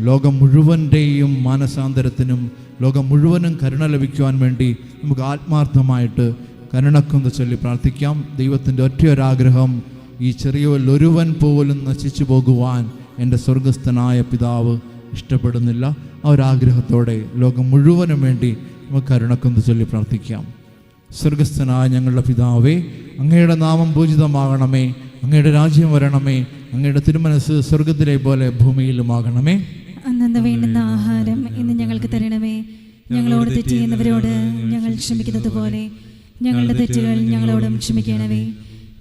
ലോകം മുഴുവന്റെയും മാനസാന്തരത്തിനും ലോകം മുഴുവനും കരുണ ലഭിക്കുവാൻ വേണ്ടി നമുക്ക് ആത്മാർത്ഥമായിട്ട് കരുണക്കൊന്ന് ചൊല്ലി പ്രാർത്ഥിക്കാം. ദൈവത്തിന്റെ ഒറ്റയൊരാഗ്രഹം ഈ ചെറിയ ഒരുവൻ പോലും നശിച്ചു പോകുവാൻ എന്റെ സ്വർഗസ്ഥനായ പിതാവ് ഇഷ്ടപ്പെടുന്നില്ല. ആ ഒരാഗ്രഹത്തോടെ ലോകം മുഴുവനും വേണ്ടി നമുക്ക് കരുണക്കൊന്ന് ചൊല്ലി പ്രാർത്ഥിക്കാം. സ്വർഗസ്ഥനായ ഞങ്ങളുടെ പിതാവേ അങ്ങയുടെ നാമം പൂജിതമാകണമേ അങ്ങയുടെ രാജ്യം വരണമേ അങ്ങയുടെ തിരുമനസ് സ്വർഗത്തിലെ പോലെ ഭൂമിയിലുമാകണമേ. അന്നു വേണ്ടുന്ന ആഹാരം ഇന്ന് ഞങ്ങൾക്ക് തരണമേ. ഞങ്ങളോട് തെറ്റ് ചെയ്യുന്നവരോട് ഞങ്ങൾ ക്ഷമിക്കുന്നത് പോലെ ഞങ്ങളുടെ തെറ്റുകൾ ഞങ്ങളോടും ക്ഷമിക്കണമേ.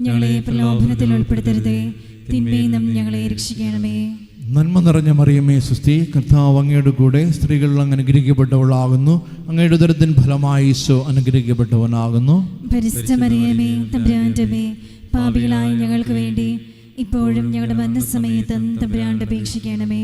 ഞങ്ങളെ പ്രലോഭനത്തിൽ ഉൾപ്പെടുത്തരുതേ. തിന്മയിൽ നിന്നും ഞങ്ങളെ രക്ഷിക്കണമേ. നന്മ നിറഞ്ഞ മറിയമേ സുസ്തി കർത്താവ് അങ്ങയുടെ കൂടെ സ്ത്രീകളിൽ അങ്ങ് അനുഗ്രഹിക്കപ്പെട്ടവളാകുന്നു. അങ്ങയുടെ ഉദരത്തിൻ ഫലമായി ഈശോ അനുഗ്രഹിക്കപ്പെട്ടവനാകുന്നു. പരിസ്ഥമറിയമേ തമ്പുരാന്റെ മേ പാപികളായ ഞങ്ങൾക്ക് വേണ്ടി ഇപ്പോഴും ഞങ്ങളുടെ മരണസമയത്തും തമ്പുരാണ്ട് അപേക്ഷിക്കണമേ.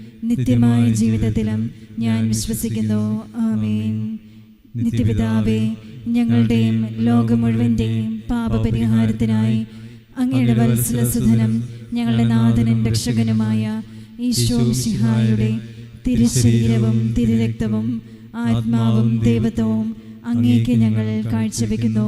നിത്യമായ ജീവിതത്തിലും ഞാൻ വിശ്വസിക്കുന്നു. ആമേൻ. നിത്യപിതാവേ ഞങ്ങളുടെയും ലോകം മുഴുവന്റെയും പാപപരിഹാരത്തിനായി അങ്ങയുടെ വത്സലസുധനം ഞങ്ങളുടെ നാഥനും രക്ഷകനുമായ ഈശോ സിഹായുടെ തിരുശരീരവും തിരുരക്തവും ആത്മാവും ദൈവത്വവും അങ്ങേക്ക് ഞങ്ങൾ കാഴ്ചവെക്കുന്നു.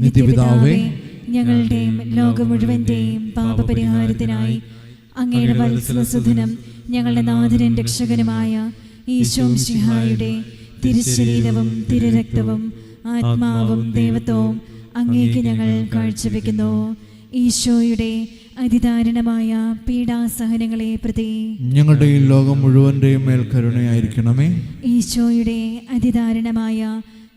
നിത്യപിതാവേ, ഞങ്ങളുടെയും ലോകം മുഴുവന്റെയും പാപപരിഹാരത്തിനായി അങ്ങയുടെ വത്സലസുധനം ഞങ്ങളുടെ നാഥനും രക്ഷകനുമായ ഈശോം ശിഹായുടെ തിരുശരീരവും തിരുരക്തവും ആത്മാവും ദൈവത്വവും അങ്ങേക്ക് ഞങ്ങൾ കാഴ്ചവെക്കുന്നു. ഈശോയുടെ അതിദാരുണമായ പീഡാസഹനങ്ങളെ പ്രതി ഞങ്ങളുടെ ലോകം മുഴുവന്റെയും മേൽ കരുണയായിരിക്കണമേ ഈശോയുടെ അതിദാരുണമായ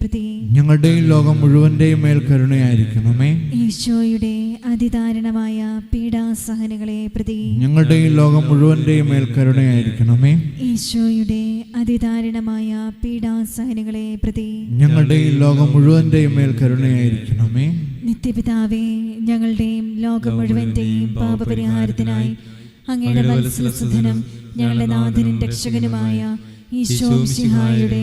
പ്രതി ഞങ്ങളുടെയും ലോകം മുഴുവന്റെയും മേൽ കരുണയായിരിക്കണമേ. ഈശോയുടെ അതിദാരുണമായ പീഡാസഹനങ്ങളെ പ്രതി. ഞങ്ങളുടെയും ലോകം മുഴുവന്റെയും മേൽ കരുണയായിരിക്കണമേ. ഈശോയുടെ അതിദാരുണമായ പീഡാസഹനങ്ങളെ പ്രതി. ഞങ്ങളുടെയും ലോകം മുഴുവന്റെയും മേൽ കരുണയായിരിക്കണമേ. നിത്യപിതാവേ ഞങ്ങളുടെയും ലോകം മുഴുവന്റെയും പാപപരിഹാരത്തിനായി അങ്ങയുടെ മത്സരസുധനം ഞങ്ങളുടെ നാഥനും രക്ഷകനുമായ ഈശോ സിഹായുടെ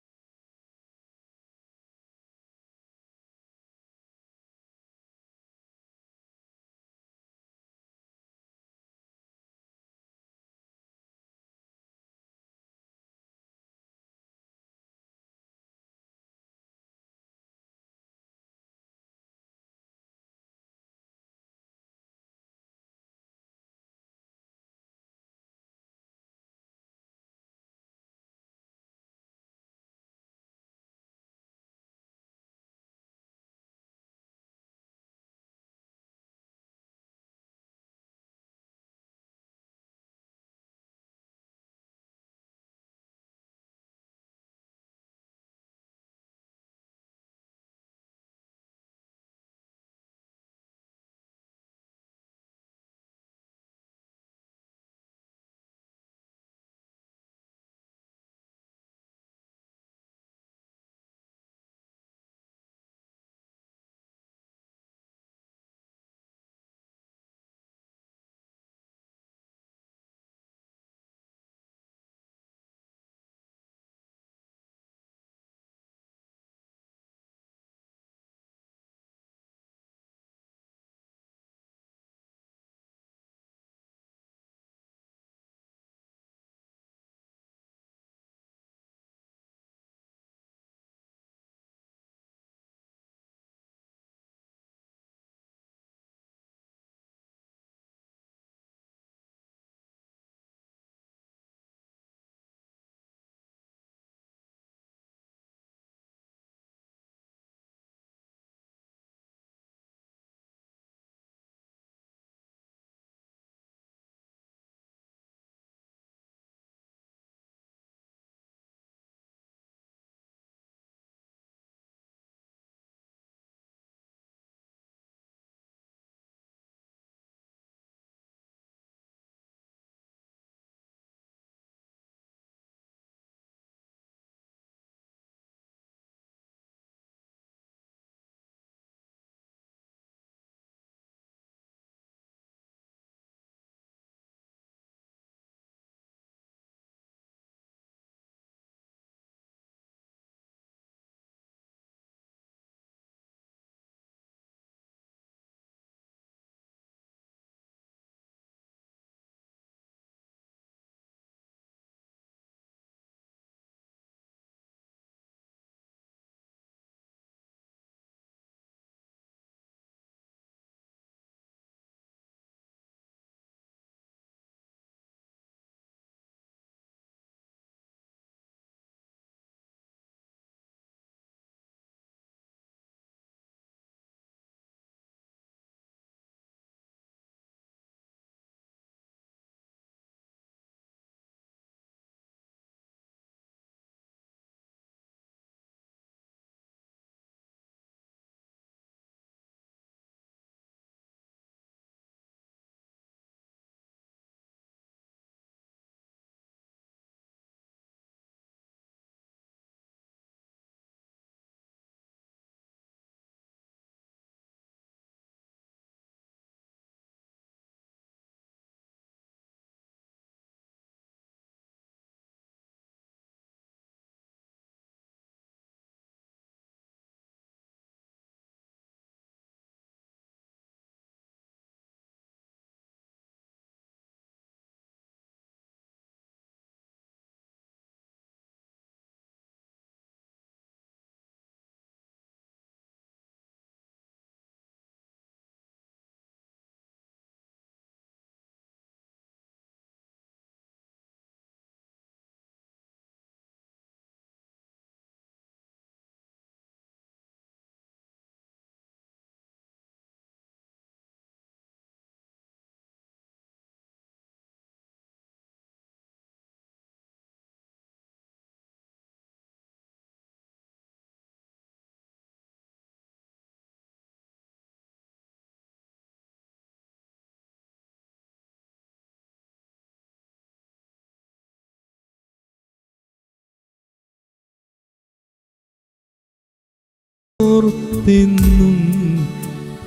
ഓർത്തെന്നും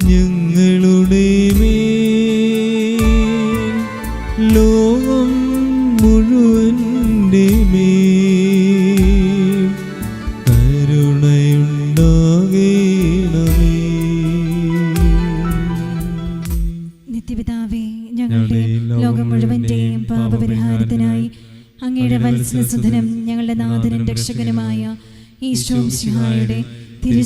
ഞങ്ങളുടെ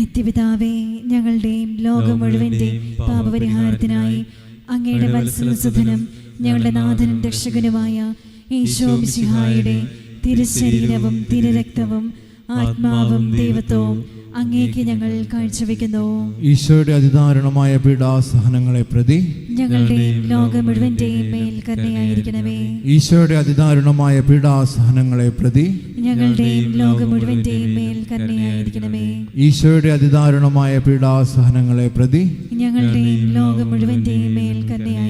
നിത്യപിതാവേ ഞങ്ങളുടെയും ലോകം മുഴുവന്റെ പാപപരിഹാരത്തിനായി അങ്ങയുടെ വത്സലസുധനം ഞങ്ങളുടെ നാഥനും രക്ഷകനുമായ ഈശോ മിശിഹായുടെ തിരുശരീരവും തിരുരക്തവും ആത്മാവും ദൈവത്വവും അങ്ങേക്ക് ഞങ്ങൾ കാഴ്ചവെക്കുന്നു. ഈശോയുടെ അതിദാരുണമായ പീഡാസഹനങ്ങളെ പ്രതി ഞങ്ങളുടെയും ലോകം മുഴുവന്റെയും മേൽ കരുണയായിരിക്കണമേ. ഈശോയുടെ അതിദാരുണമായ പീഡാസഹനങ്ങളെ പ്രതി ഞങ്ങളുടെയും ലോകം മുഴുവന്റെയും മേൽ കരുണയായിരിക്കണമേ. ഈശോയുടെ അതിദാരുണമായ പീഡാസഹനങ്ങളെ പ്രതി ഞങ്ങളുടെയും ലോകം മുഴുവന്റെയും മേൽ കരുണയായിരിക്കണമേ.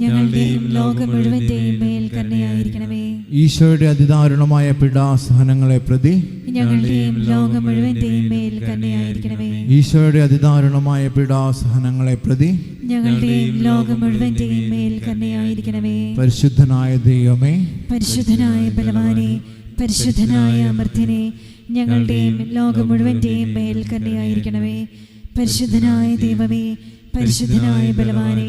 ഞങ്ങളുടെയും ലോകം മുഴുവന്റെയും മേൽ കരുണയായിരിക്കണമേ ഈശോയുടെ അതിദാരുണമായ പീഡാസഹനങ്ങളെ പ്രതി ഞങ്ങളുടെയും ലോകം മുഴുവന്റെയും മേൽ കരുണയായിരിക്കണമേ ഈശോയുടെ അതിദാരുണമായ പീഡാസഹനങ്ങളെ പ്രതി ഞങ്ങളുടെയും ലോകം മുഴുവന്റെയും മേൽ കരുണയായിരിക്കണമേ പരിശുദ്ധനായ ദൈവമേ. പരിശുദ്ധനായ ബലവാനെ. പരിശുദ്ധനായ അമർത്യനെ ഞങ്ങളുടെയും ലോകം മുഴുവന്റെയും മേൽ കരുണയായിരിക്കണമേ പരിശുദ്ധനായ ദൈവമേ. പരിശുദ്ധനായ ബലവാനെ.